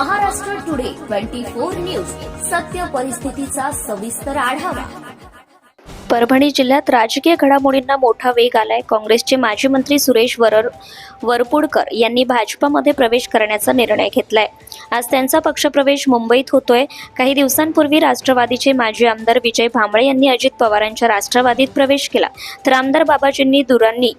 Maharashtra today twenty four news. सत्य परिस्थितीचा सविस्तर आढावा. परभणी जिल्ह्यात राजकीय घडामोडींना मोठा वेग आलाय. काँग्रेसचे माजी मंत्री सुरेश वरर वरपुडकर यांनी भाजपामध्ये प्रवेश करण्याचा निर्णय घेतलाय. आज त्यांचा पक्षप्रवेश मुंबईत होतोय. काही दिवसांपूर्वी राष्ट्रवादीचे माजी आमदार विजय भांबळे यांनी अजित पवारांच्या राष्ट्रवादीत प्रवेश केला. तर आमदार बाबाजींनी दुरांनी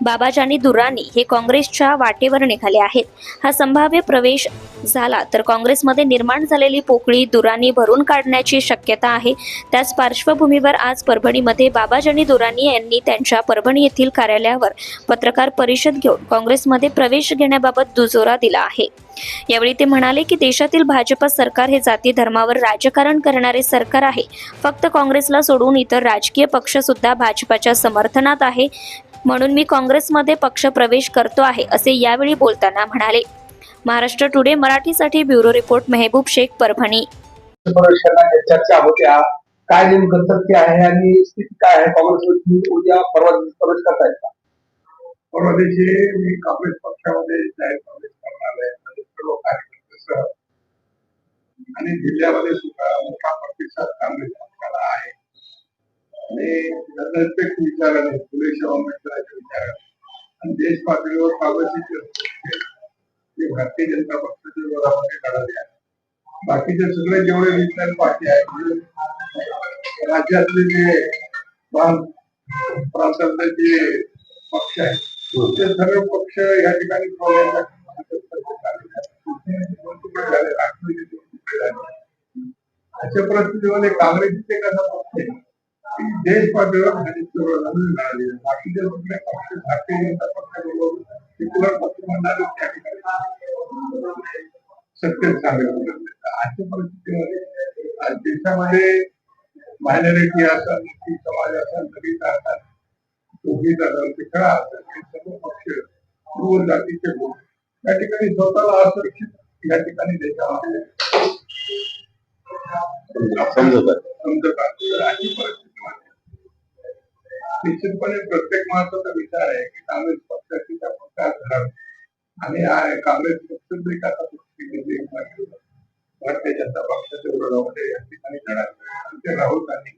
बाबाजानी दुरानी हे काँग्रेसच्या वाटेवर निघाले आहेत. हा संभाव्य प्रवेश झाला तर काँग्रेसमध्ये निर्माण झालेली पोकळी दुरानी भरून काढण्याची शक्यता आहे. त्याच पार्श्वभूमीवर आज परभणीमध्ये बाबाजानी दुरानी यांनी त्यांच्या परभणी येथील कार्यालयावर पत्रकार परिषद घेऊन काँग्रेसमध्ये प्रवेश घेण्याबाबत दुजोरा दिला आहे. यावेळी ते म्हणाले की देशातील भाजप सरकार हे जाती धर्मावर राजकारण करणारे सरकार आहे. फक्त काँग्रेसला सोडून इतर राजकीय पक्ष सुद्धा भाजपाच्या समर्थनात आहे. म्हणून मी काँग्रेसमध्ये पक्ष प्रवेश करतो आहे असे यावेळी बोलताना म्हणाले. महाराष्ट्र टुडे मराठीसाठी ब्युरो रिपोर्ट मेहबूब शेख परभणी. चर्चा होत्या काय नेमकं सत्य आहे आणि स्थिती काय आहे? काँग्रेसमध्ये उद्या परवा दिवशी प्रवेश परवा दिवशी मी काँग्रेस पक्षामध्ये जाहीर प्रवेश करणार आहे. माझे सर्व कार्यकर्ते आणि जिल्ह्यामध्ये आणि धर्मनिरपेक्ष विचाराने फुले शाहू आंबेडकरांच्या विचाराने. आणि देश पातळीवर काँग्रेसचे ते भारतीय जनता पक्षाच्या विरोधामध्ये लढाले आहे बाकीचे सगळे जेवढे विज्ञान पार्टी आहेत म्हणजे राज्यातले जे प्रांतातले जे पक्ष आहेत ते सर्व पक्ष या ठिकाणी अशा परिस्थितीमध्ये काँग्रेसचे कसं देश पातळीवर विरोधामध्ये लढाले आहे. बाकीचे कुठले पक्ष भारतीय जनता पक्षाबरोबर सेक्युलर पक्ष म्हणणारे त्या ठिकाणी सत्य सांगत अशा परिस्थितीमध्ये आज देशामध्ये मायनॉरिटी असेल मुस्लिम समाज असेल दलित असेल शोषित असेल पिछडा असेल हे सर्व पक्ष पूर्व जातीचे लोक या ठिकाणी स्वतःला असुरक्षित या ठिकाणी देशामध्ये समजत आहे. समजत आहे. अशी परिस्थितीमध्ये निश्चितपणे प्रत्येक माणसाचा विचार आहे की काँग्रेस पक्षाची आपण पक्षात धरावी. आणि काँग्रेस पक्ष तरी का भारतीय जनता पक्षाचे विरोधामध्ये या ठिकाणी लढावे. आणि ते राहुल गांधी.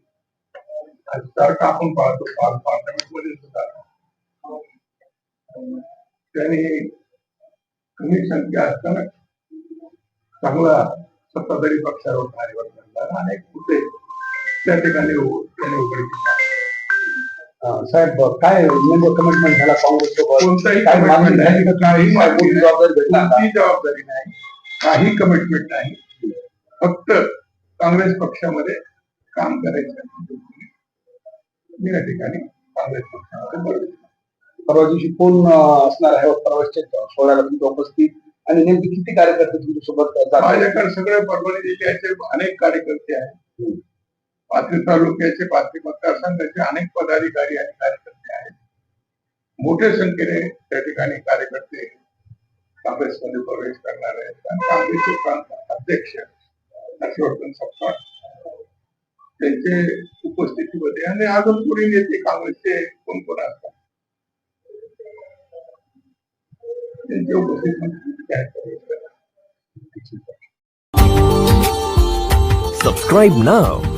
सारखं आपण पाहतो पार्लमेंटमध्ये सुद्धा. त्यांनी कमी संख्या असताना चांगला सत्ताधारी पक्षावर परिवर्तन झालं अनेक मुद्दे त्या ठिकाणी त्यांनी उघडकीस केला साहेब काय नेमकं कमिटमेंट झाला काँग्रेस कोणताही काय मागणी commitment नाही. का? काही मागणी मोठी जबाबदारी भेटली का? कोणतीही जबाबदारी नाही. काही कमिटमेंट नाही. फक्त काँग्रेस पक्षामध्ये काम करायचं मी या ठिकाणी काँग्रेस पक्षामध्ये केला. परवा दिवशी कोण अं, असणार आहे? प्रवेशच्या सोहळ्याला तुमच्या उपस्थित. आणि नेमके किती कार्यकर्ते तुमच्यासोबत जातात? माझ्याकडे सगळे परभणी जिल्ह्याचे अनेक कार्यकर्ते आहेत. पाथरी तालुक्याचे पाथरी मतदारसंघाचे अनेक पदाधिकारी आणि कार्यकर्ते आहेत. मोठ्या संख्येने त्या ठिकाणी कार्यकर्ते काँग्रेसमध्ये प्रवेश करणार आहेत. आणि काँग्रेसचे प्रांत अध्यक्ष हर्षवर्धन सपकाळ त्यांचे उपस्थितीमध्ये आणि अजून पुढे नेते काँग्रेसचे कोण कोण असतात? त्यांच्या उपस्थितीमध्ये जाहीर प्रवेश करणार Subscribe now.